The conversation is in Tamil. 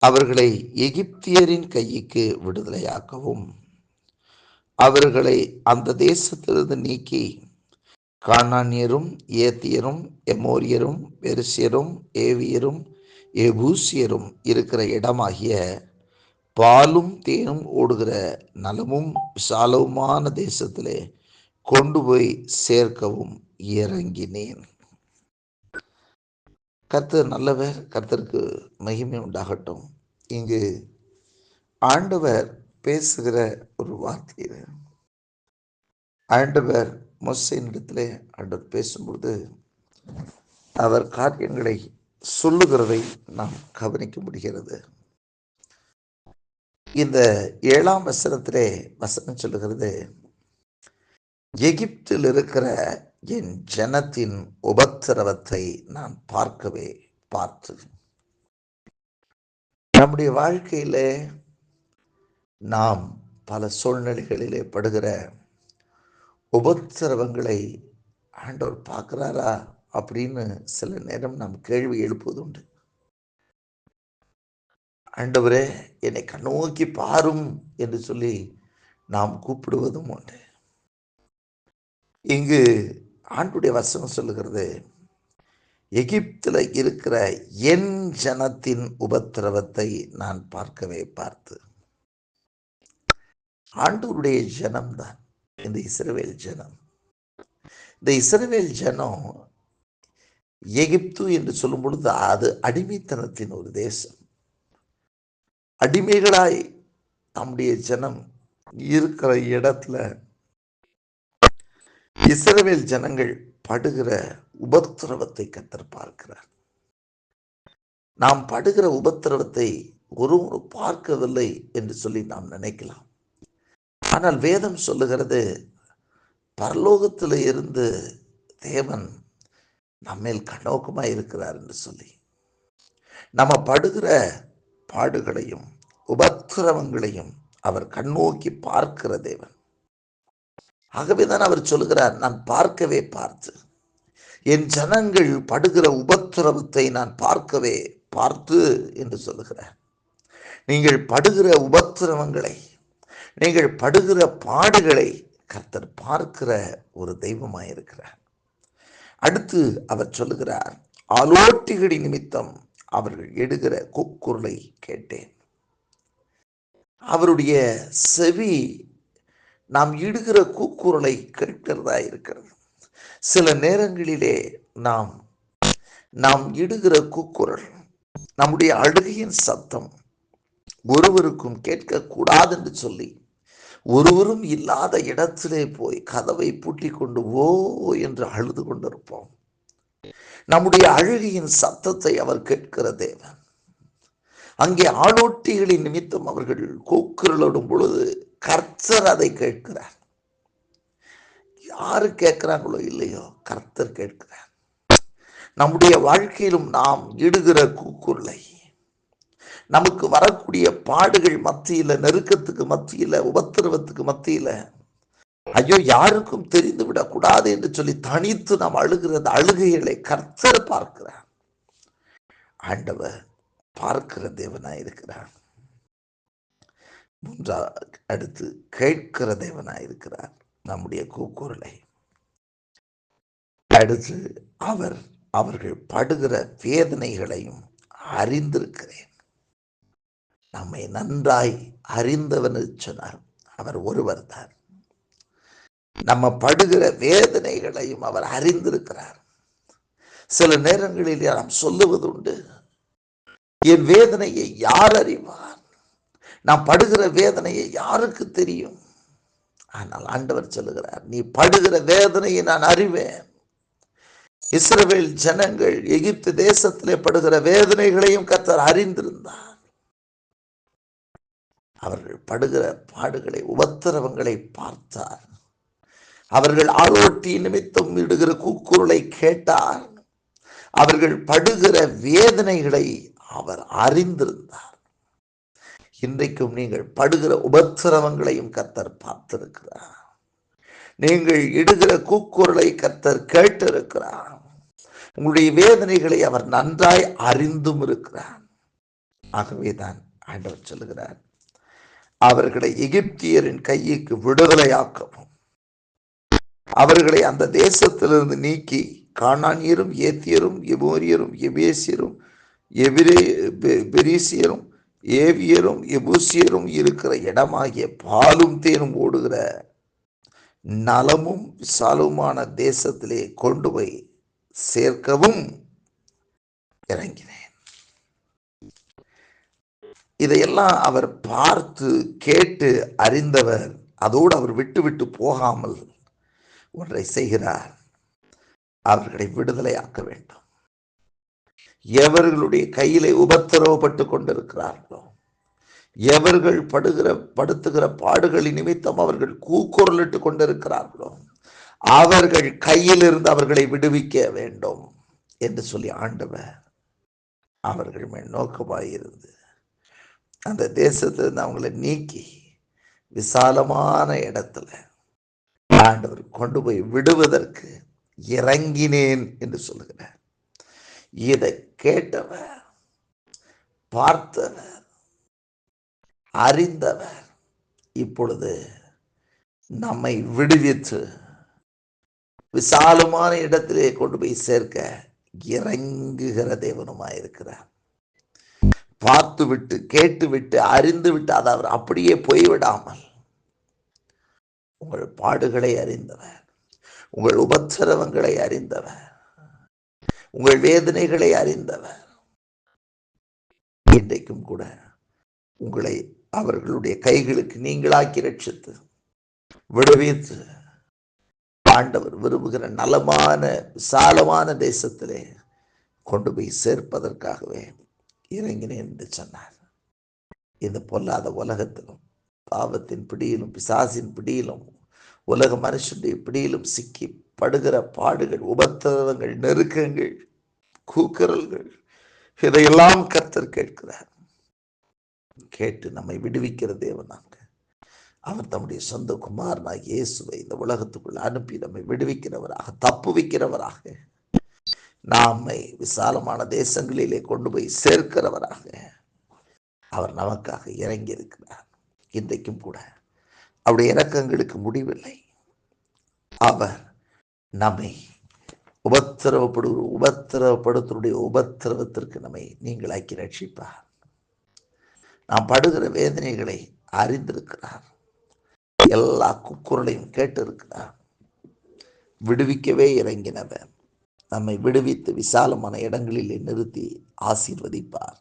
அவர்களை எகிப்தியரின் கைக்கு விடுதலையாக்கவும். அவர்களை அந்த தேசத்திலிருந்து நீக்கி கானானியரும் ஏத்தியரும் எமோரியரும் பெருசியரும் ஏவியரும் எபூசியரும் இருக்கிற இடமாகிய பாலும் தேனும் ஓடுகிற நலமும் விசாலவுமான தேசத்திலே கொண்டு போய் சேர்க்கவும் இறங்கினேன். கர்த்தர் நல்லவர் கர்த்தருக்கு மகிமை உண்டாகட்டும். இங்கு ஆண்டவர் பேசுகிற ஒரு வார்த்தை ஆண்டவர் மொசையினிடத்தில் ஆண்டவர் பேசும்பொழுது அவர் காரியங்களை சொல்லுகிறதை நாம் கவனிக்க முடிகிறது. இந்த ஏழாம் வசனத்திலே வசனம் சொல்லுகிறது எகிப்தில் இருக்கிற என் ஜனத்தின் உபத்திரவத்தை நான் பார்க்கவே பார்த்து நம்முடைய வாழ்க்கையிலே நாம் பல சூழ்நிலைகளிலே படுகிற உபத்திரவங்களை ஆண்டவர் பார்க்குறாரா அப்படின்னு சில நேரம் நாம் கேள்வி எழுப்புவதுண்டு. ஆண்டவரே என்னை கண்ணோக்கி பாரும் என்று சொல்லி நாம் கூப்பிடுவதும் உண்டு. இங்கு ஆண்டுடைய வசனம் சொல்லுகிறது. எகிப்தில் இருக்கிற என் ஜனத்தின் உபத்திரவத்தை நான் பார்க்கவே பார்த்து. ஆண்டூருடைய ஜனம்தான். இந்த இஸ்ரவேல் ஜனம். இந்த இஸ்ரவேல் ஜனம் எகிப்து என்று சொல்லும் பொழுது அது அடிமைத்தனத்தின் ஒரு தேசம். அடிமைகளாய் நம்முடைய ஜனம் இருக்கிற இடத்துல இஸ்ரவேல் ஜனங்கள் படுகிற உபத்திரவத்தை கத்தர் பார்க்கிறார். நாம் படுகிற உபத்திரவத்தை ஒருவரும் பார்க்கவில்லை என்று சொல்லி நாம் நினைக்கலாம். ஆனால் வேதம் சொல்லுகிறது பரலோகத்தில் இருந்து தேவன் நம்மேல் கண்ணோக்கமாக இருக்கிறார் என்று சொல்லி. நம்ம படுகிற பாடுகளையும் உபத்திரவங்களையும் அவர் கண்ணோக்கி பார்க்கிற தேவன். ஆகவேதான் அவர் சொல்லுகிறார் நான் பார்க்கவே பார்த்து. என் ஜனங்கள் படுகிற உபத்திரவத்தை நான் பார்க்கவே பார்த்து என்று சொல்லுகிறார். நீங்கள் படுகிற உபத்திரவங்களை நீங்கள் படுகிற பாடுகளை கர்த்தர் பார்க்கிற ஒரு தெய்வமாயிருக்கிறார். அடுத்து அவர் சொல்லுகிறார் ஆலோட்டிகடி நிமித்தம் அவர்கள் எடுகிற கூக்குரலை கேட்டேன். அவருடைய செவி நாம் இடுகிற கூக்குரலை கேட்கிறதா இருக்கிறது. சில நேரங்களிலே நாம் நாம் இடுகிற கூக்குரல் நம்முடைய அழுகையின் சத்தம் ஒருவருக்கும் கேட்கக்கூடாது என்று சொல்லி ஒருவரும் இல்லாத இடத்திலே போய் கதவை பூட்டி கொண்டு ஓ என்று அழுது கொண்டிருப்போம். நம்முடைய அழுகையின் சத்தத்தை அவர் கேட்கிற தேவன். அங்கே ஆளோட்டிகளின் நிமித்தம் அவர்கள் கூக்குரலிடும் பொழுது கர்த்தர் அதை கேட்கிறார். யாரு கேட்கிறாங்களோ இல்லையோ கர்த்தர் கேட்கிறார். நம்முடைய வாழ்க்கையிலும் நாம் இடுகிற கூக்குள்ளை நமக்கு வரக்கூடிய பாடுகள் மத்தியில நெருக்கத்துக்கு மத்தியில உபத்திரவத்துக்கு மத்தியில் ஐயோ யாருக்கும் தெரிந்து விடக்கூடாது என்று சொல்லி தனித்து நாம் அழுகிறது அழுகைகளை கர்த்தர் பார்க்கிறார். ஆண்டவர் பார்க்கிற தேவனாக இருக்கிறார் மூன்றா அடுத்து கேட்கிற தேவனாய் இருக்கிறார். நம்முடைய கூக்குரலை. அடுத்து அவர் அவர்கள் படுகிற வேதனைகளையும் அறிந்திருக்கிறேன். நம்மை நன்றாய் அறிந்தவன் சொன்னார். அவர் ஒருவர் தான். நம்ம படுகிற வேதனைகளையும் அவர் அறிந்திருக்கிறார். சில நேரங்களில் நாம் சொல்லுவது உண்டு என் வேதனையை யார் அறிவார்? நான் படுகிற வேதனையை யாருக்கு தெரியும்? ஆனால் ஆண்டவர் சொல்லுகிறார் நீ படுகிற வேதனையை நான் அறிவேன். இஸ்ரவேல் ஜனங்கள் எகிப்து தேசத்திலே படுகிற வேதனைகளையும் கத்தர் அறிந்திருந்தார். அவர்கள் படுகிற பாடுகளை உபத்திரவங்களை பார்த்தார். அவர்கள் ஆளோட்டி நிமித்தம் இடுகிற கூக்குரலை கேட்டார். அவர்கள் படுகிற வேதனைகளை அவர் அறிந்திருந்தார். இன்றைக்கும் நீங்கள் படுகிற உபத்திரவங்களையும் கத்தர் பார்த்திருக்கிறார். நீங்கள் இடுகிற கூக்குரலை கத்தர் கேட்டிருக்கிறார். உங்களுடைய வேதனைகளை அவர் நன்றாய் அறிந்தும் இருக்கிறார். ஆகவே தான் ஆண்டவர் சொல்லுகிறார் அவர்களை எகிப்தியரின் கையுக்கு விடுதலையாக்கவும். அவர்களை அந்த தேசத்திலிருந்து நீக்கி காணானியரும் ஏத்தியரும் எபோரியரும் எபேசியரும் எபிரே பெ- பெரிசியரும் ஏவியரும் எபூசியரும் இருக்கிற இடமாகிய பாலும் தேனும் ஓடுகிற நலமும் விசாலுமான தேசத்திலே கொண்டு போய் சேர்க்கவும் இறங்கினேன். இதையெல்லாம் அவர் பார்த்து கேட்டு அறிந்தவர் அதோடு அவர் விட்டு விட்டு போகாமல் ஒன்றை செய்கிறார். அவர்களை விடுதலையாக்க வேண்டும். எவர்களுடைய கையிலே உபத்திரவப்பட்டு கொண்டிருக்கிறார்களோ எவர்கள் படுகிற படுத்துகிற பாடுகளின் நிமித்தம் அவர்கள் கூக்குரலிட்டு கொண்டிருக்கிறார்களோ அவர்கள் கையிலிருந்து அவர்களை விடுவிக்க வேண்டும் என்று சொல்லி ஆண்டவர் அவர்கள் மேல் நோக்கமாயிருந்து அந்த தேசத்திலிருந்து அவங்களை நீக்கி விசாலமான இடத்துல ஆண்டவர் கொண்டு போய் விடுவதற்கு இறங்கினேன் என்று சொல்லுகிறார். இதை கேட்டவர் பார்த்தவர் அறிந்தவர். இப்பொழுது நம்மை விடுவித்து விசாலமான இடத்திலே கொண்டு போய் சேர்க்க இறங்குகிற தேவனுமாயிருக்கிறார். பார்த்து விட்டு கேட்டு விட்டு அறிந்து விட்டு அதை அவர் அப்படியே போய்விடாமல் உங்கள் பாடுகளை அறிந்தவர் உங்கள் உபத்திரவங்களை அறிந்தவர் உங்கள் வேதனைகளை அறிந்தவர். இன்றைக்கும் கூட உங்களை அவர்களுடைய கைகளுக்கு நீங்களாக்கி ரட்சித்து விடுவித்து ஆண்டவர் விரும்புகிற நலமான விசாலமான தேசத்திலே கொண்டு போய் சேர்ப்பதற்காகவே இறங்கினேன் என்று சொன்னார். இந்த பொல்லாத உலகத்திலும் பாவத்தின் பிடியிலும் பிசாசின் பிடியிலும் உலக மனுஷனுடைய பிடியிலும் சிக்கி படுகிற பாடுகள் உபத்திரவங்கள் நெருக்கங்கள் கூக்குரல்கள் இதையெல்லாம் கர்த்தர் கேட்கிறார். கேட்டு நம்மை விடுவிக்கிற தேவனாங்க அவர் தம்முடைய சொந்த குமாரனாக இயேசுவை இந்த உலகத்துக்குள் அனுப்பி நம்மை விடுவிக்கிறவராக தப்பு வைக்கிறவராக நாமை விசாலமான தேசங்களிலே கொண்டு போய் சேர்க்கிறவராக அவர் நமக்காக இறங்கி இருக்கிறார் இன்றைக்கும் கூட அவருடைய இறக்கங்களுக்கு முடிவில்லை. அவர் நம்மை உபத்திரவப்படு உபத்திரவப்படுத்தருடைய உபத்திரவத்திற்கு நம்மை நீங்களாக்கி ரட்சிப்பார். நாம் படுகிற வேதனைகளை அறிந்திருக்கிறார். எல்லா குக்குரலையும் கேட்டிருக்கிறார். விடுவிக்கவே இறங்கினவர். நம்மை விடுவித்து விசாலமான இடங்களிலே நிறுத்தி ஆசீர்வதிப்பார்.